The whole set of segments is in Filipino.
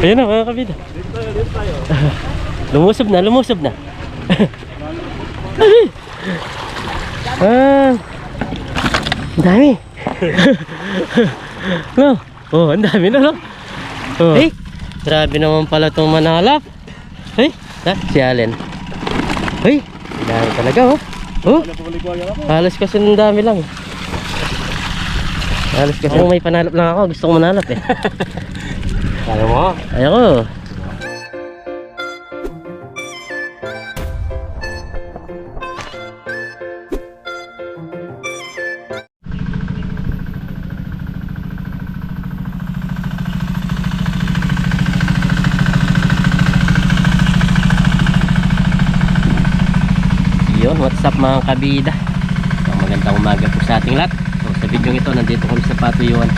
Ayun na mga kabida. Dito tayo, dito tayo. Lumusob na, lumusob na. Ah, dami. no? Oh, ang dami na, no? Oh. Hey, grabe naman pala itong manalap. Hey, ha? si Allen. Hey, dami talaga, oh. Oh, halos kasi ng dami lang. Halos kasi kung may panalap lang ako, gusto ko manalap eh. Kaya mo? Ayoko. Yun, what's up mga kabida? So, magandang umaga po sa ating lahat. So, sa video ito, nandito kami sa Patuyuan.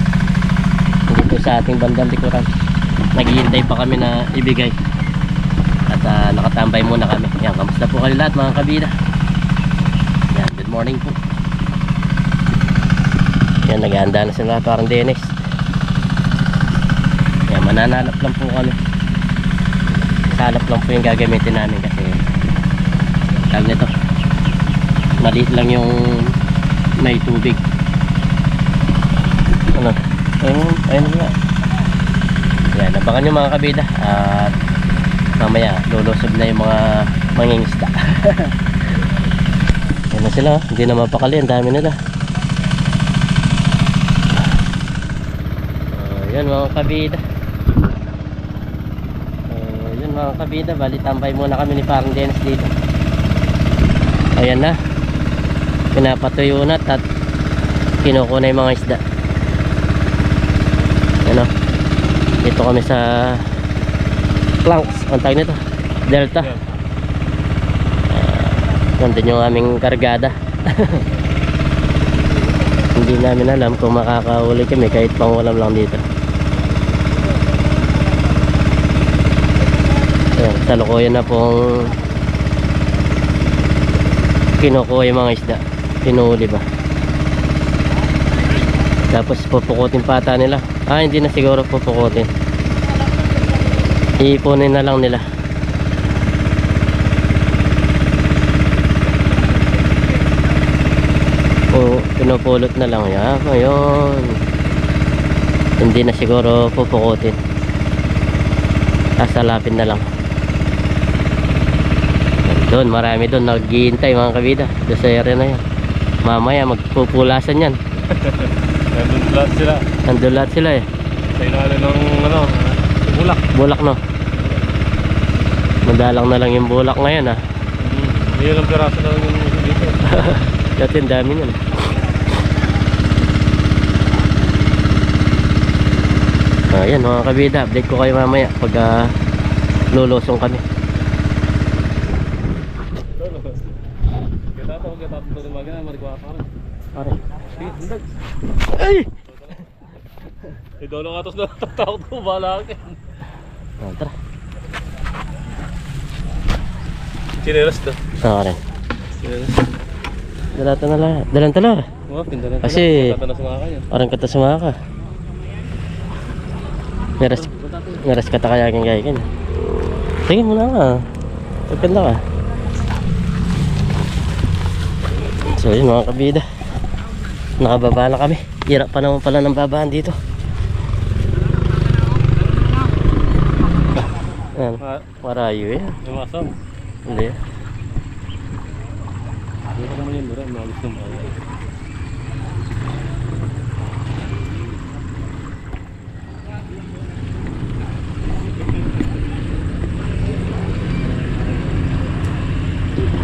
Dito sa ating bandang likuran. Naghihintay pa kami na ibigay. At ah, nakatambay muna kami. Yan, kamusta po kayo lahat mga kabida? Yan, good morning po. Yan, naghahanda na sila parang Dennis. Yan, mananalap lang po kami. Salap lang po yung gagamitin namin kasi tawag nito maliit lang yung may tubig ano ayun ayun nga abangan nyo mga kabida. At mamaya lulusob na yung mga mangingisda. Yan na sila oh. hindi na mapakali ang dami nila. Uh, yan mga kabida. Uh, mga kabida. Bali tambay muna kami ni parang Dennis dito. Ayan na. Pinapatuyo na at kinukuha yung mga isda ano dito kami sa planks. Ang tawag nito? Delta. Ah, nandun yung aming kargada. Hindi namin alam kung makakahuli kami kahit pangulam lang dito. Ayan, salukuyan na pong kinukuha yung mga isda. Pinuhuli ba? Tapos pupukutin pata nila. Ah hindi na siguro pupukutin iipunin na lang nila. O pinupulot na lang yan. Ayun. Hindi na siguro pupukutin. Sasalapin na lang. Doon marami doon naghihintay mga kabida. Doon sa area na yan. Mamaya magpupulasan yan. Nandun lahat sila. nandun lahat sila eh. Sa ilalim ng ano, bulak. bulak no madalang na lang yung bulak ngayon ah. Hindi lang piraso na lang yung dito. dati ang dami yan ayan mga kabida update ko kayo mamaya pag ah, lulusong kami. Kita to, kita to ng maga, marikwa pa rin. Pare. Sige, hindag. ay Eh, doon ang atos na tatakot ko, bahala akin. oh, tara Chinelas to. ka rin Chinelas. dalata na lang dalan tala Oh, pindalan Kasi- na. Nga. Parang kata sumaka ka. Meras, meras kata kaya kang gaya kan. Sige muna ka. Pagkanda ka. So yun mga kabida. Nakababa na kami. Hirap pa naman pala ng babaan dito. Ayan, Ah, marayo yan. yung asam. Hindi. Hindi ko naman yun, dura. Malis ng bayan.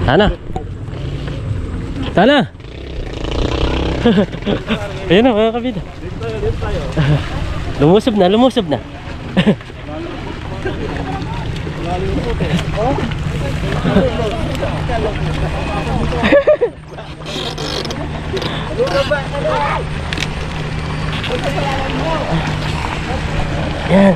Sana. Sana. Ayun na mga kabida. Dito tayo, dito tayo. Lumusob na, lumusob na. Lalim yung puti. Oh? Yan.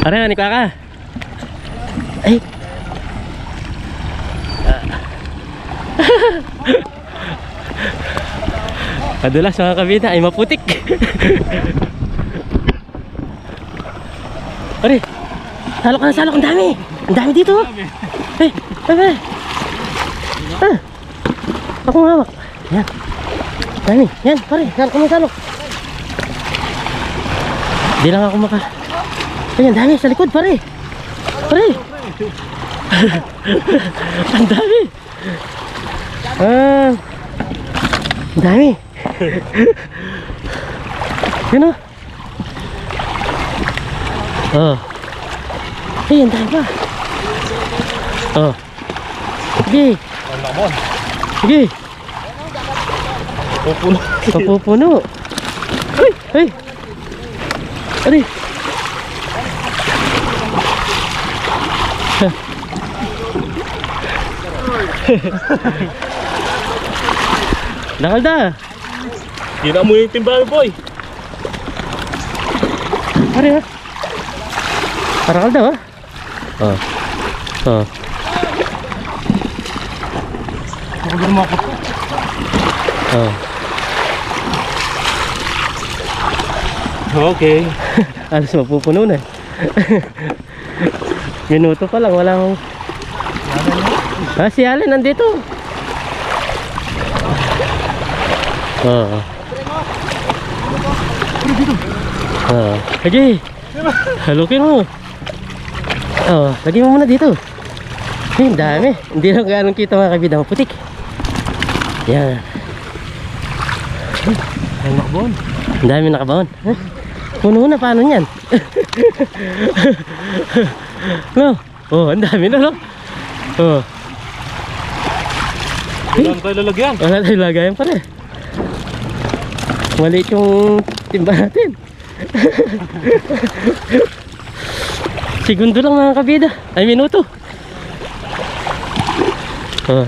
Ano nga ni Kaka? Madalas mga kabida ay maputik. Pare, salok na salok. Ang dami. Ang dami dito. Eh, pare. Ah, ako hawak. Yan. Dami. Yan, pare. Salok na salok. Di lang ako maka... Ayan, dami sa likod, pare. Pare. ang dami. Ah, dami. Yan o. Oh. Eh, ang dami pa. Oh. Sige. Sige. Pupuno. Papupuno. Ay, ay. Ari. Nakalda. Gina mo yung timbahan, boy. Ari ha. Para kalda ha. Oh. Ako din mo ako. Oh. Okay. Alas mapupuno na. Minuto pa lang, wala akong... Ha, si Allen nandito. Oo. Oo. Sige. Halukin mo. Oo, lagyan mo muna dito. Ang dami. Hindi lang ganong kita mga kabida. Putik. Yan. Ang lakbon. Ang dami nakabaon. Huh? Puno na, paano yan? no? Oh, ang dami na, no? Oh, Wala na tayo lalagyan. wala tayong lagayan pa rin. Maliit yung timba natin. Segundo lang mga kabida. Ay, minuto. Oh.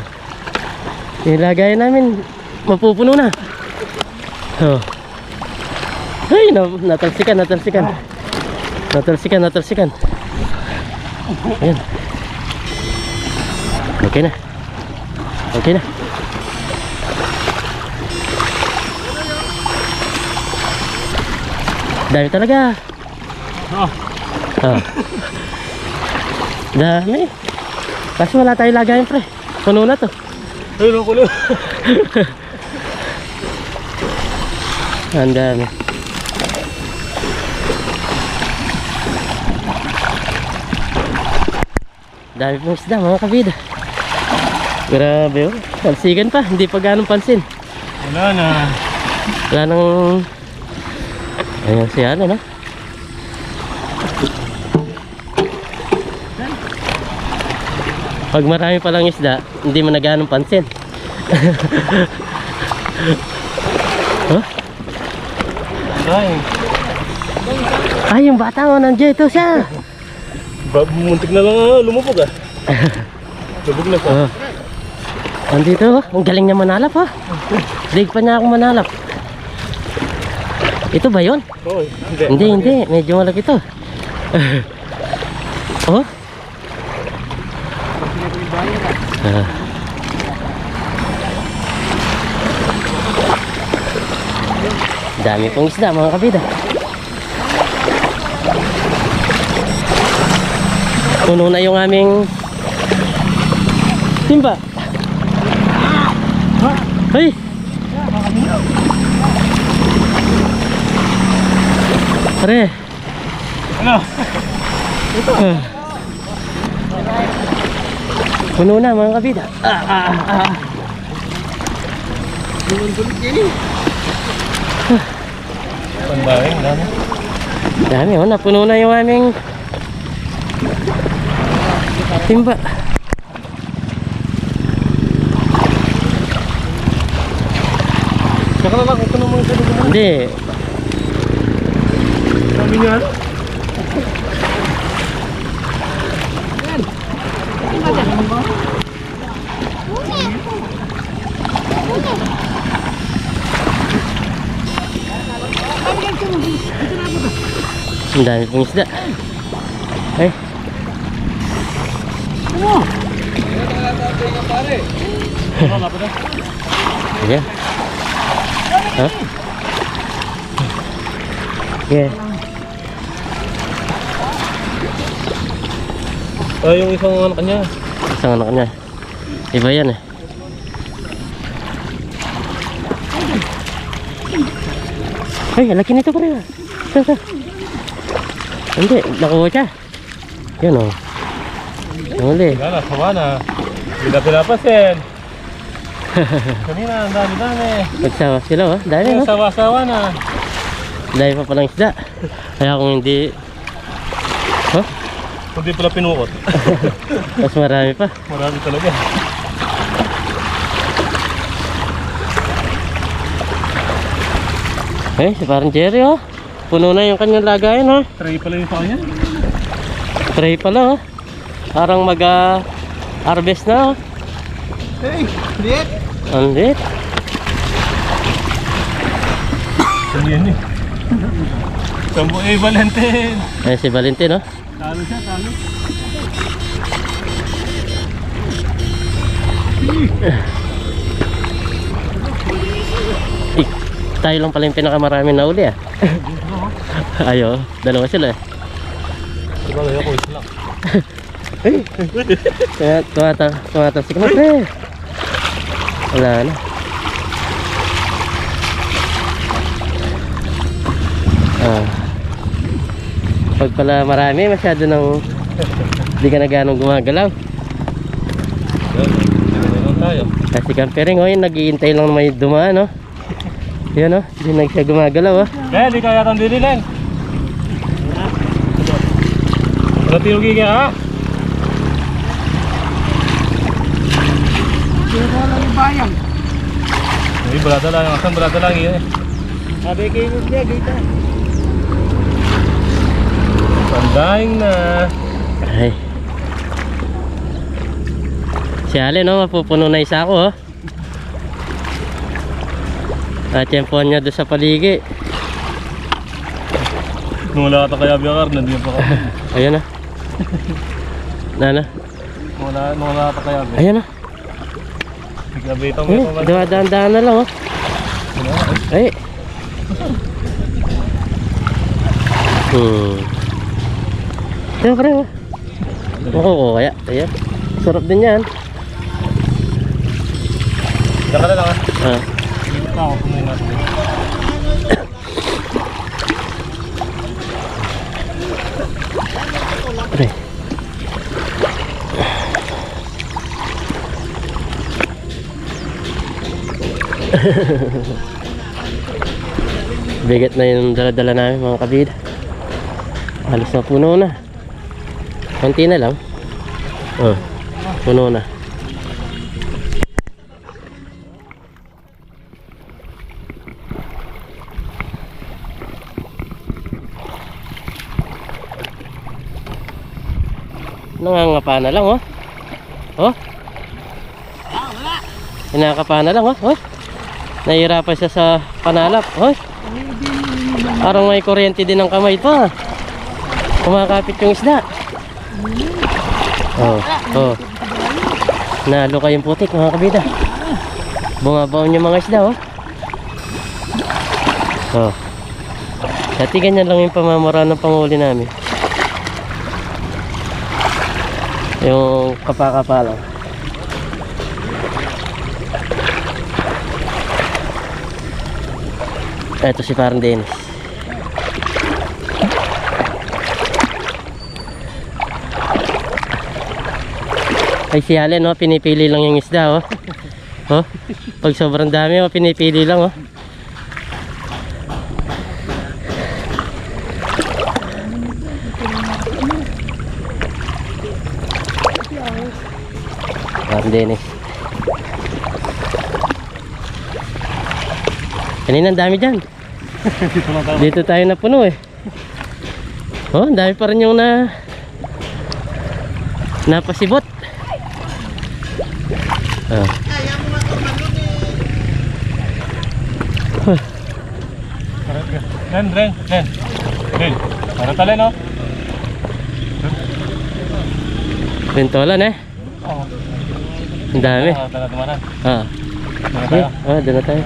Yung lagayan namin, mapupuno na. Oh. Ay, na, natalsikan, natalsikan. Natalsikan, natalsikan. Ayan. Okay na. Okay na. Dami talaga. Ah. Ah. Dami. Kasi wala tayong lagayan pre. Puno na to. Ako na. Ang dami. Dami pong isda mga kabida. Grabe oh. Pansigan pa. Hindi pa ganong pansin. Wala na. Wala nang... Ayan si ano no? Pag marami palang isda, hindi mo na ganong pansin. huh? Ay. Yung bata mo, nandiyan ito siya. Muntik na lang ah, lumubog ah. Lubog na pa. Oh. Andito, oh. ang galing niya manalap ha. Lig pa niya ako manalap. Ito ba yon? Oo, hindi. Hindi, hindi. Medyo malaki to. oh? Ah. Dami pong isda mga kabida. Puno na yung aming timba. Hey! Pare, Ano? Ah. Puno na mga kabida. Ah, ah, ah, ah. Pandaing, dami. Dami oh, napuno na yung aming timba. Saka na lang, ito naman yung. Hindi, Niya, ano? ang dami pong isda. Ay. Ano? Ayan. Ha? Yeah. Ah, yung isang anak niya. Isang anak niya. Iba yan eh. Ay, laki nito pare. Ito, ito. Hindi, nakuha siya. Yan o. Huli. Wala sawa na. Hindi na pinapasin. Kanina, ang dami-dami. Nagsawa sila oh. Dami no? sawa-sawa na. Dami pa palang isda. Kaya kung hindi... Hindi pala pinukot. Mas marami pa. Marami talaga. Eh, si parang Jerry oh. Puno na yung kanyang lagayan oh. Tray pala yung sa kanya. Tray pala oh. Parang mag ah, harvest na oh. Hey, liit. Ang lit. Ano yan eh? Sambo eh, Valentin. Eh, si Valentin oh. Talo siya, talo. Eh, tayo lang pala yung pinakamaraming na uli ah. Ayo, dalawa sila eh. Diba kaya ko isa lang. Kaya tumata, tumatasik na pre. Wala na. Ah. Pag pala marami, masyado nang hindi ka na ganong gumagalaw. Yan, yan tayo. Kasi campering, oh, yun, naghihintay lang may dumaan, no? Yan, oh, hindi na siya gumagalaw, oh. Eh, di kaya tang dili len. Wala tinugi ka ha? Ay, balada lang. Asan balada lang yun eh. Sabi kayo niya, kita. Pandaing na. Ay. Si Allen, no, mapupuno na isa ako, oh. At yung phone niya doon sa paligi. Nung wala ka kaya biyakar, nandiyan pa ka. Ayun na. Nana. Nung wala, nung wala ka kaya biyakar. Ayun na. Bigla-bitang mo Ayun, ito. dumadaan-daan na lang, oh. Ay. Hmm. Siyempre, oh. Oo, kaya. Ayan. Sarap din yan. Diyan ka na lang ha. Ah. Dito ka ako natin. Pre. Bigat na yung dala-dala namin mga kabida. Halos na puno na. Konti na lang. Oh, puno na. Nangangapa na lang, oh. Oh. Hinakapa na lang, oh. Oh. Nahihirapan siya sa panalap. Oh. Parang may kuryente din ng kamay pa. Kumakapit yung isda. Oh. Oh. Nalo kayong putik, mga kabida. Bumabaon yung mga isda, oh. Oh. Dati ganyan lang yung pamamara ng panguli namin. Yung kapakapa lang. Ito si parang Dennis. Ay si Allen, no? pinipili lang yung isda, oh. oh. Pag sobrang dami, oh, pinipili lang, oh. Parang Dennis. Kanina ang dami dyan. Dito tayo. Na puno eh. Oh, dami pa rin yung na napasibot. Ah. Len, Len, Len. Len. Parang talen, no? Bentolan eh. Oo. Ang dami. Ah, tala tumanan. Ah. Okay. tayo. Ah, na tayo.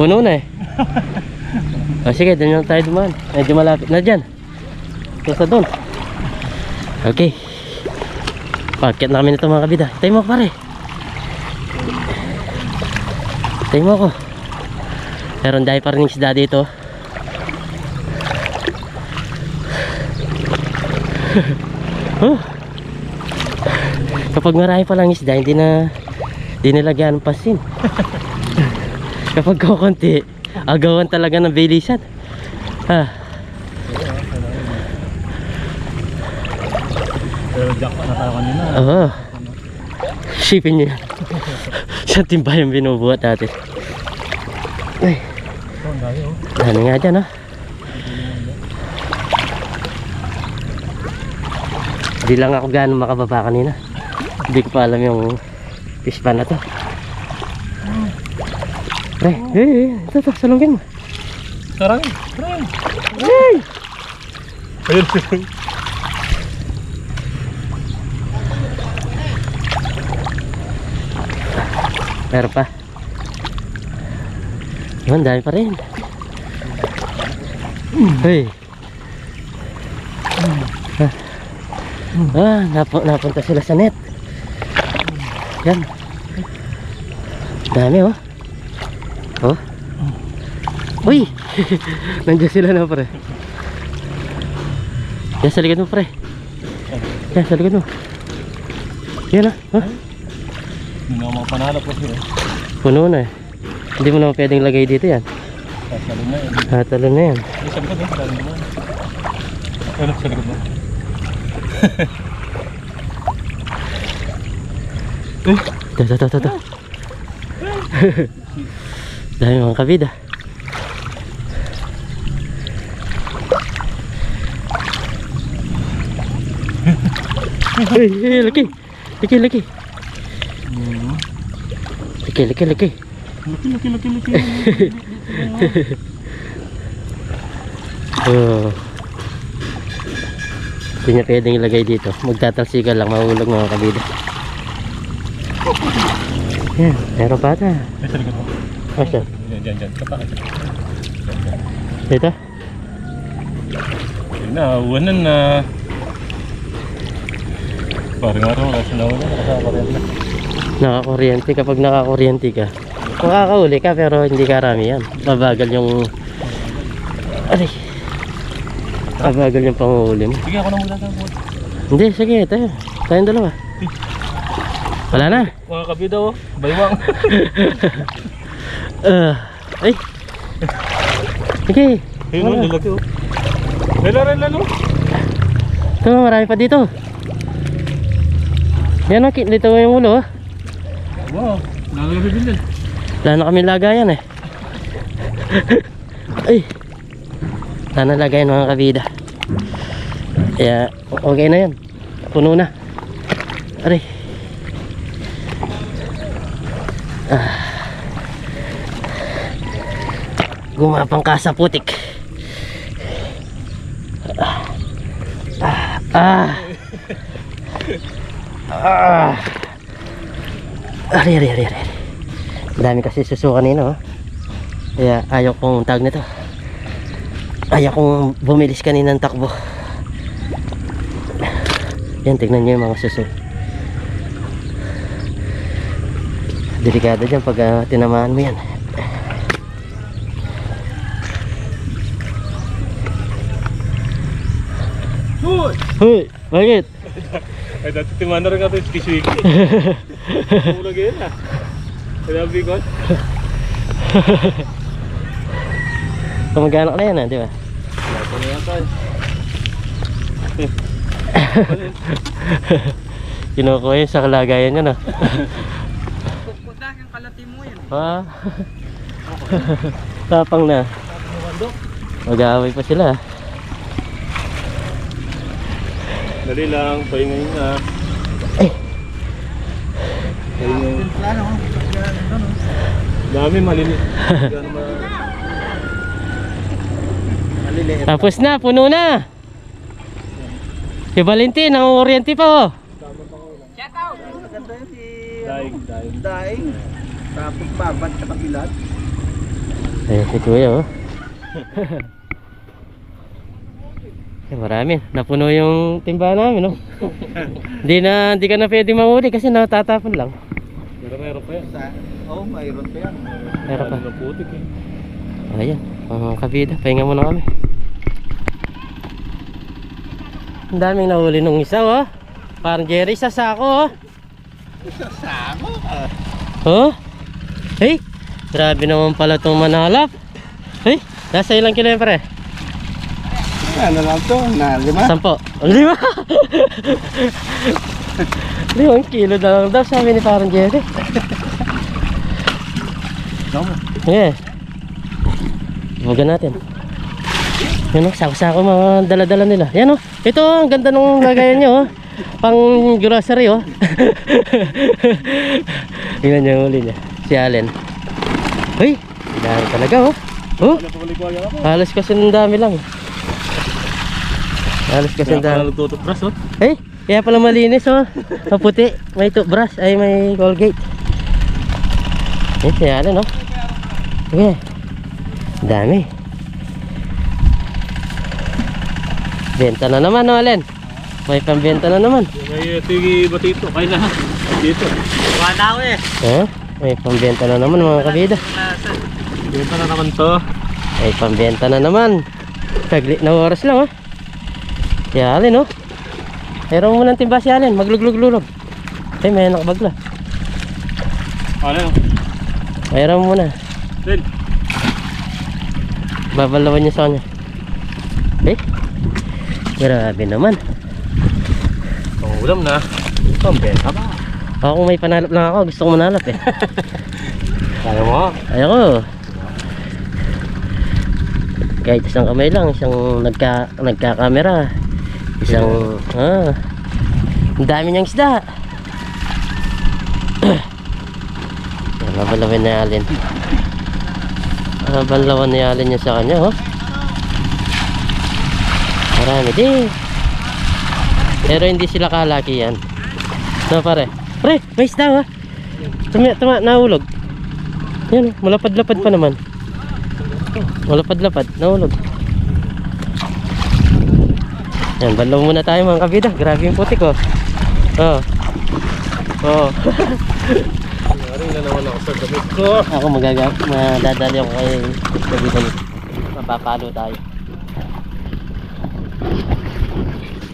Puno na eh. O sige, doon lang tayo dumaan. Medyo malapit na dyan. Kesa doon. Okay. Pakyat na kami nito mga kabida. Tayo mo pare. Mo ako. Meron dahil pa rin yung isda dito. oh. Kapag marami pa lang isda, hindi na hindi nilagyan ng pasin. Kapag kukunti, agawan talaga ng bilisan. Ah, Pero jackpot na tayo kanina. oo. Shipin nyo yan. Sa timba yung binubuhat natin. Ay, ano nga dyan, oh. Hindi lang ako gaano makababa kanina. Hindi ko pa alam yung fish pan na to. Pre, eh, eh, ito, ito, salungin mo. Sarang. Sarang. Ay! Ayun. Meron pa. Yun, dami pa rin. Hey. Ah, ah napu napunta sila sa net. Yan. Dami oh. Oh. Uy! Nandiyan sila na pre. Yan sa mo pre. Yan sa mo. Yan ah. Oh. Hindi na ako makapanalo po siya. Puno na eh. Hindi mo naman pwedeng lagay dito yan. Sasalo na yun. Hatalo na yan. Ay, sa likod eh. Naman. Ayun, sa likod mo. Ito, ito, ito, ito, ito. Dami mga kabida. Uy, uy, laki. Laki, laki. Laki, laki, laki. Laki, laki, laki, laki. Oh. Hindi niya pwedeng ilagay dito. Magtatalsika lang, mahulog mga kabida. Yan, meron pa ata. Ay, sa likod mo. Asa? Diyan, diyan, diyan. Kapag. Dito? Ayun na, uwanan na. Parang araw, kasi nauna. Nakakaparin na. Nakakuryente kapag nakakuryente ka. Makakauli ka pero hindi karami yan. Mabagal yung... Aray. Mabagal yung panguhuli mo. Sige, ako na muna sa buwan. Hindi, sige, tayo. Tayong dalawa. Wala na. Mga kabida oh. Baywang. Uh, ay. Sige. Ayun oh, lalaki oh. Lalo, lalo, lalo. Ito, marami pa dito. Yan o, dito yung ulo. oh. Wow, lalaki din. Wala na kami lagayan eh. Ay. Wala na lagayan mga kabida. Kaya okay na yan. Puno na. Aray. Ah. Gumapang ka sa putik. Ah. Ah. Ah. Ari, ari, ari, ari. Dami kasi suso kanina oh. Kaya ayaw kong tag nito. Ayaw kong bumilis kanina ng takbo. Yan, tignan nyo yung mga suso. Delikado dyan pag ah, tinamaan mo yan. Hoy! Hoy, bakit? Ay, dati timanda rin nga ito yung skiswiki. Mula ganyan ah. Sinabi ko. Kamag-anak na yan ah, di ba? Lato na yata eh. Kinukuha yun sa kalagayan niya no. Kukudak yung kalati mo yan. Ah. Tapang na. Mag-aaway pa sila. ah. Dali lang, pahingayin na. Eh. Ano? Dami malinis. Tapos na, puno na. Si Valentin, ang oriente pa oh. Maganda yun si Daig, daig. Daing. Tapos babat sa kapilat. Ayan si kuya oh. Eh, marami. Napuno yung timba namin, no? Hindi na, hindi ka na pwede mahuli kasi natatapon lang. Meron meron pa yan. Sa, oh, mayroon pa yan. Meron pa. Ano ng putik eh. Ayan, mga kabida, pahinga muna kami. Ang daming nahuli nung isa, oh. Parang Jerry sa sako, oh. Sasama ka. Oh? Hey, grabe naman pala itong manalap. Hey, nasa ilang kilo yan, pare? Ano lang to? Na lima? Sampo. Lima. Limang kilo na lang daw, sabi ni parang Jerry. Damo. Yeah. Bugan natin. Yan o, sako-sako mga dala-dala nila. Yan o, ito ang ganda nung lagayan nyo o. Pang grocery o. Tingnan niyo yung huli niya. Si Allen. Uy, dahil talaga o. Oh, ako? halos kasi ng dami lang. Halos kasi Kaya pala nagtutupras oh. Hey, kaya pala malinis oh. Maputi. May toothbrush. Ay, may Colgate. Eh, siya no? Sige. Dami. Benta na naman, no, Allen? May pambenta na naman. May tigi batito. Kaya na. Dito. Wala ako eh. Eh, may pambenta na naman, mga kabida. Dito na naman to. May pambenta na naman. Saglit na oras lang, oh. Si Allen, oh. Meron mo ng timba si Allen. Magluglug-lulog. Ay, may nakabagla. Ano? Meron mo muna. Then. Babalawan niya sa kanya. Eh? Grabe naman. Ang ulam na. Pambenta ba? Ako kung may panalap lang ako, gusto ko manalap eh. Kaya mo. Ayoko. Kahit isang kamay lang, isang nagka, nagka-camera. Isang, ah. Ang dami niyang isda. Yan, Babalawin na Alin. Babalawan ni Alin niya sa kanya, oh. Marami din. Pero hindi sila kalaki yan. No, pare. Pre, may isda, ah. Tuma, tuma, nahulog. Yan, oh, malapad-lapad pa naman. Malapad-lapad, nahulog. Yan, balaw muna tayo mga kabida. Grabe yung putik oh. Oh. Oh. Maring na naman ako sa damit ko. Ako magaga madadali ako kay kabida nito. Mapapalo tayo.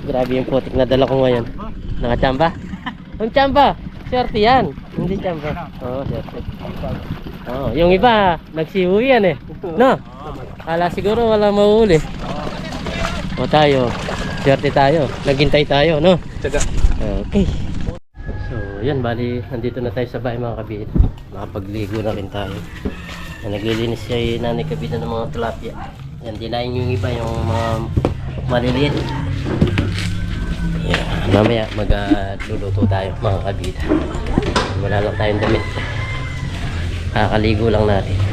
Grabe yung putik na dala ko ngayon. Nakachamba? Ang chamba! Swerte yan. Hindi chamba. Oo, oh, swerte. Oh, yung iba, nagsiuwi yan eh. No? Kala siguro wala mahuli. O tayo, swerte tayo. Naghintay tayo, no? Tsaga. Okay. So, yan, bali, nandito na tayo sa bahay mga kabida. Nakapagligo na rin tayo. Yan, naglilinis yung nanay kabida ng mga tilapia. Yan, dinayin yung iba, yung mga maliliit. Yan, mamaya magluluto tayo mga kabida. Wala lang tayong damit. Kakaligo lang natin.